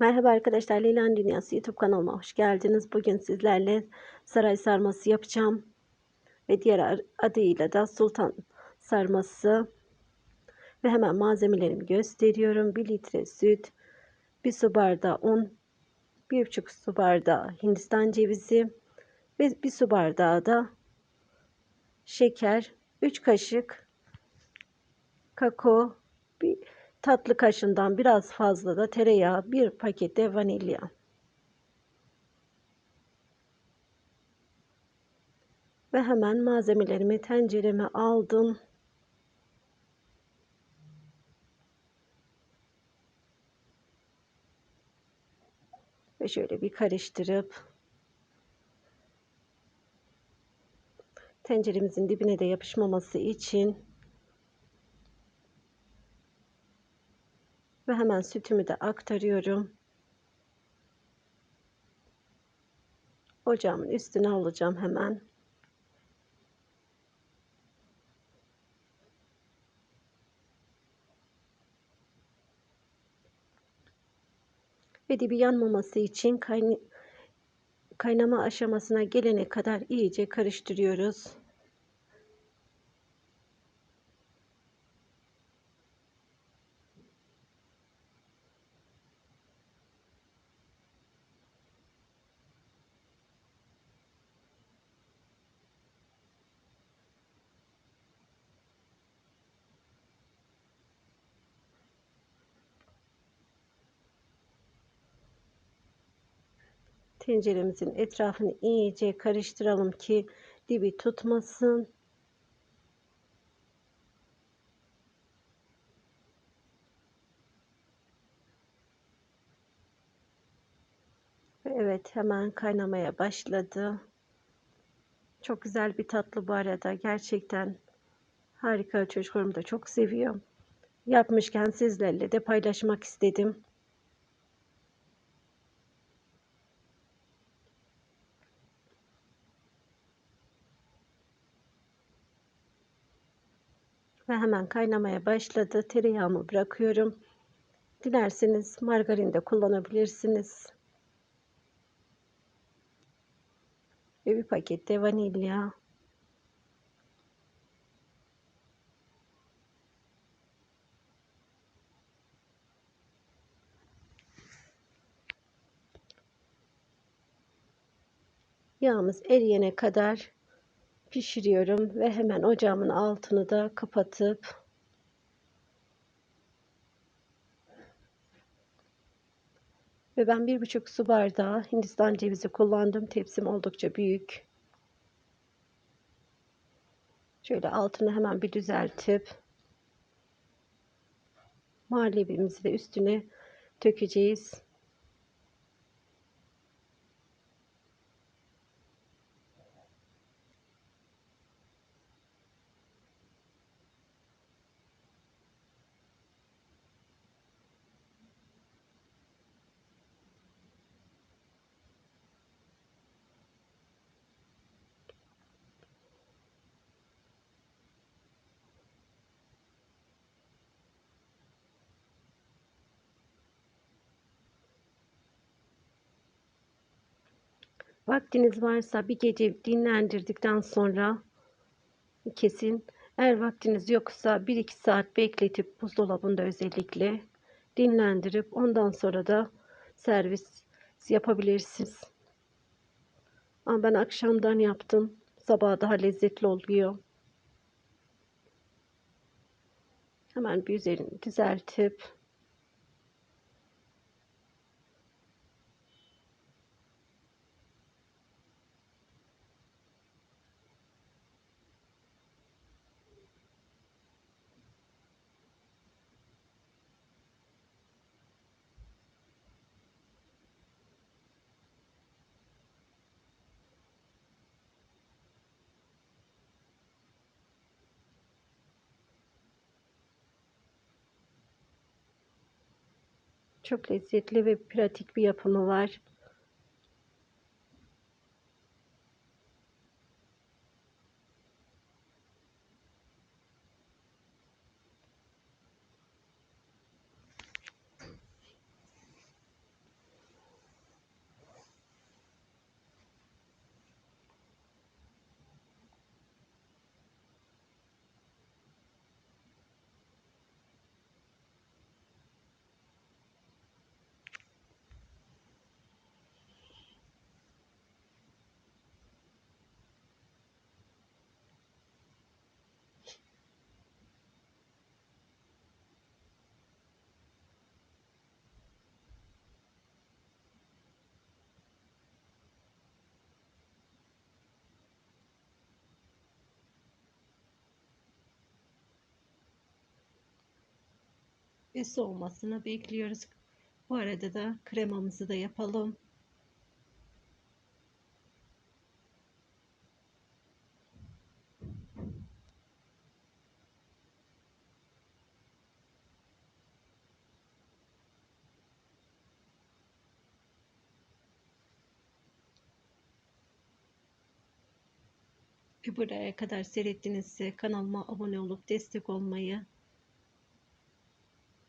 Merhaba arkadaşlar, Leyla'nın Dünyası YouTube kanalıma hoş geldiniz. Bugün sizlerle saray sarması yapacağım. Ve diğer adıyla da sultan sarması. Ve hemen malzemelerimi gösteriyorum. 1 litre süt, 1 su bardağı un, 1,5 su bardağı hindistan cevizi ve 1 su bardağı da şeker, 3 kaşık kakao, bir tatlı kaşından biraz fazla da tereyağı, bir pakette vanilya. Ve hemen malzemelerimi tencereme aldım. Ve şöyle bir karıştırıp tenceremizin dibine de yapışmaması için Ve hemen sütümü de aktarıyorum. Ocağımın üstüne alacağım hemen. Ve dibi yanmaması için kaynama aşamasına gelene kadar iyice karıştırıyoruz. Tenceremizin etrafını iyice karıştıralım ki dibi tutmasın. Evet hemen kaynamaya başladı. Çok güzel bir tatlı bu arada. Gerçekten harika. Çocuklarım da çok seviyor. Yapmışken sizlerle de paylaşmak istedim. Ve hemen kaynamaya başladı. Tereyağımı bırakıyorum. Dilerseniz margarin de kullanabilirsiniz. Ve bir paket de vanilya. Yağımız eriyene kadar pişiriyorum ve hemen ocağımın altını da kapatıp ve ben bir buçuk su bardağı Hindistan cevizi kullandım. Tepsim oldukça büyük. Şöyle altını hemen bir düzeltip muhallebimizi de üstüne dökeceğiz. Vaktiniz varsa bir gece dinlendirdikten sonra kesin. Eğer vaktiniz yoksa 1-2 saat bekletip buzdolabında özellikle dinlendirip ondan sonra da servis yapabilirsiniz. Ama ben akşamdan yaptım. Sabah daha lezzetli oluyor. Hemen bir üzerini düzeltip Çok lezzetli ve pratik bir yapımı var. Soğumasını bekliyoruz. Bu arada da kremamızı da yapalım. Buraya kadar seyrettiğinizse kanalıma abone olup destek olmayı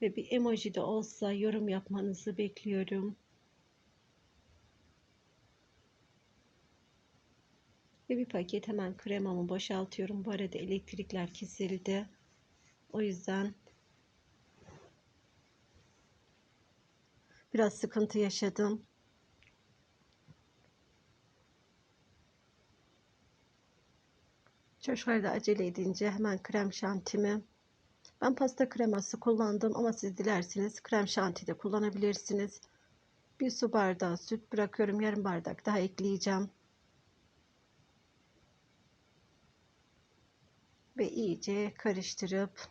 ve bir emoji de olsa yorum yapmanızı bekliyorum. Ve bir paket hemen kremamı boşaltıyorum. Bu arada elektrikler kesildi. O yüzden biraz sıkıntı yaşadım. Çocuklar da acele edince hemen krem şantimi ben pasta kreması kullandım ama siz dilerseniz krem şanti de kullanabilirsiniz. Bir su bardağı süt bırakıyorum. Yarım bardak daha ekleyeceğim. Ve iyice karıştırıp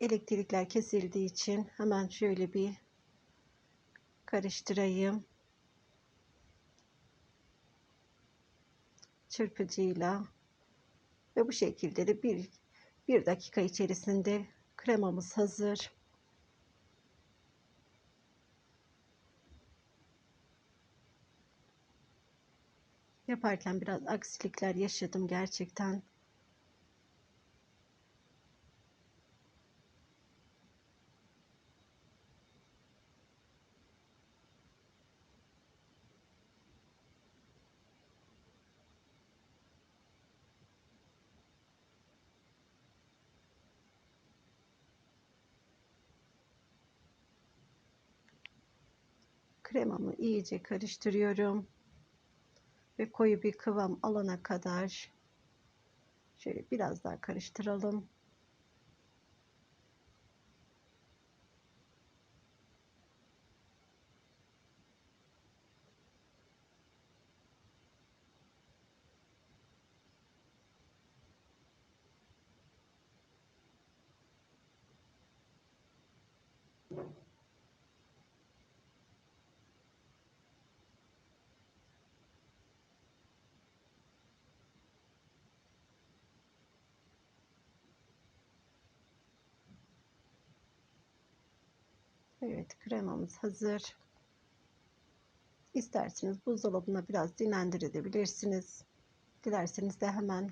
elektrikler kesildiği için hemen şöyle bir karıştırayım. Çırpıcıyla ve bu şekilde de bir bir dakika içerisinde kremamız hazır. Yaparken biraz aksilikler yaşadım gerçekten. Kremamı iyice karıştırıyorum ve koyu bir kıvam alana kadar şöyle biraz daha karıştıralım. Evet kremamız hazır. İsterseniz buzdolabına biraz dinlendirebilirsiniz. Dilerseniz de hemen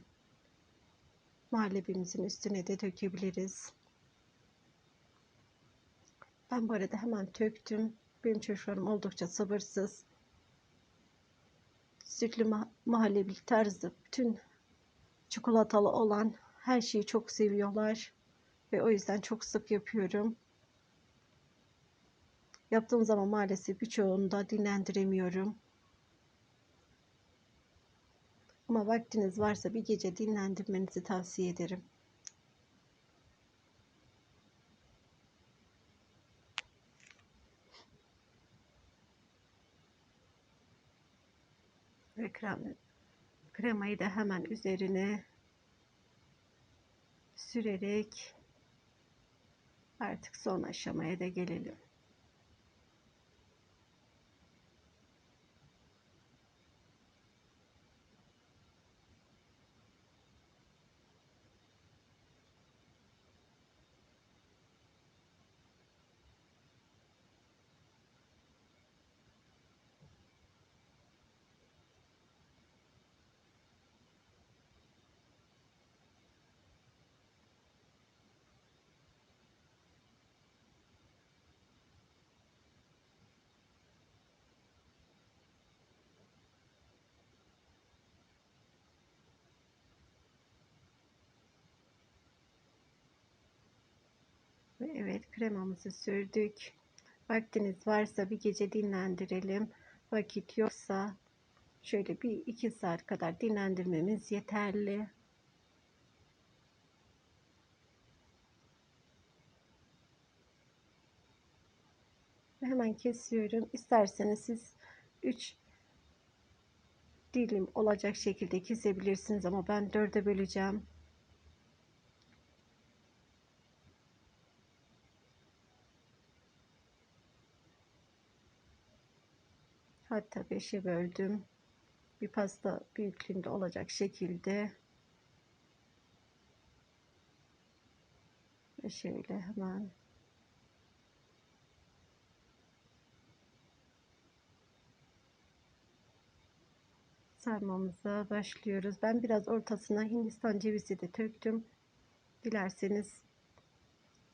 muhallebimizin üstüne de dökebiliriz. Ben bu arada hemen töktüm. Benim çocuklarım oldukça sabırsız. Sütlü muhallebi tarzı bütün çikolatalı olan her şeyi çok seviyorlar. Ve o yüzden çok sık yapıyorum. Yaptığım zaman maalesef birçoğunu da dinlendiremiyorum. Ama vaktiniz varsa bir gece dinlendirmenizi tavsiye ederim. Ve krem, kremayı da hemen üzerine sürerek artık son aşamaya da gelelim. Evet kremamızı sürdük. Vaktiniz varsa bir gece dinlendirelim. Vakit yoksa şöyle bir iki saat kadar dinlendirmemiz yeterli. Hemen kesiyorum. İsterseniz siz 3 dilim olacak şekilde kesebilirsiniz ama ben 4'e böleceğim. Hatta 5'e böldüm. Bir pasta büyüklüğünde olacak şekilde. Ve şöyle hemen sarmamıza başlıyoruz. Ben biraz ortasına Hindistan cevizi de döktüm. Dilerseniz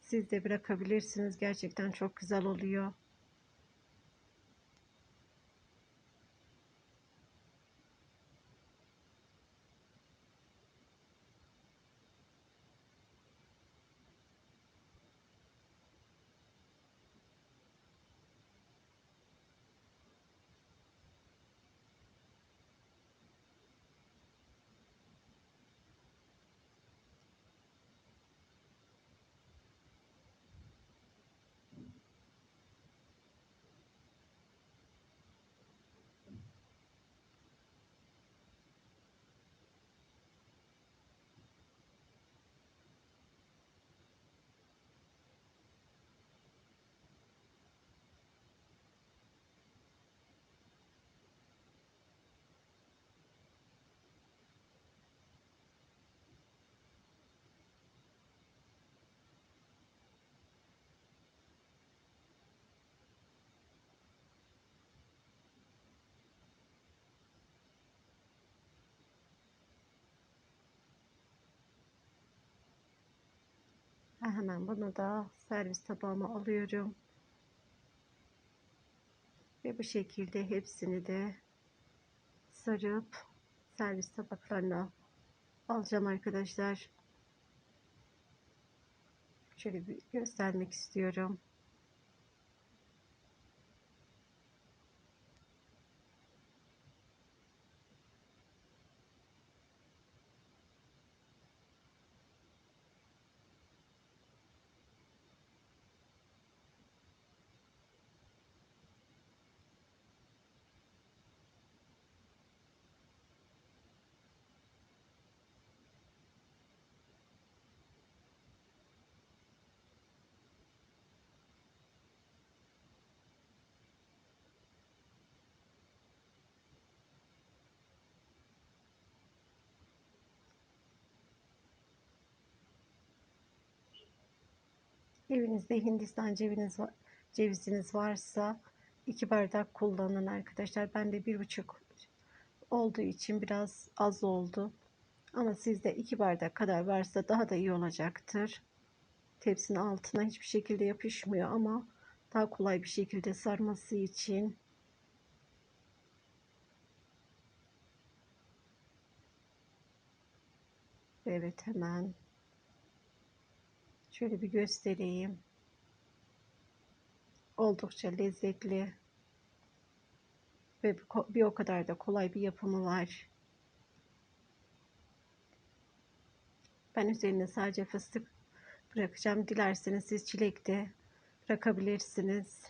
siz de bırakabilirsiniz. Gerçekten çok güzel oluyor. Hemen bunu da servis tabağıma alıyorum. Ve bu şekilde hepsini de sarıp servis tabaklarına alacağım arkadaşlar. Şöyle bir göstermek istiyorum. Evinizde Hindistan ceviziniz, var, ceviziniz varsa iki bardak kullanın arkadaşlar. Ben de bir buçuk olduğu için biraz az oldu. Ama sizde iki bardak kadar varsa daha da iyi olacaktır. Tepsinin altına hiçbir şekilde yapışmıyor ama daha kolay bir şekilde sarması için Evet hemen Şöyle bir göstereyim. Oldukça lezzetli ve bir o kadar da kolay bir yapımı var. Ben üzerine sadece fıstık bırakacağım. Dilerseniz siz çilek de bırakabilirsiniz.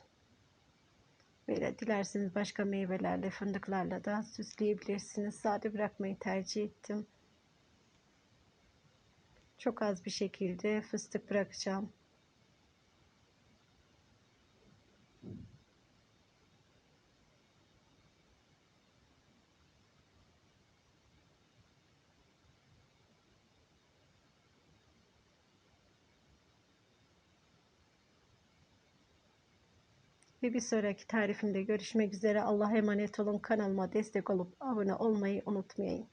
Böyle dilerseniz başka meyvelerle, fındıklarla da süsleyebilirsiniz. Sade bırakmayı tercih ettim. Çok az bir şekilde fıstık bırakacağım. Ve bir sonraki tarifimde görüşmek üzere. Allah'a emanet olun. Kanalıma destek olup abone olmayı unutmayın.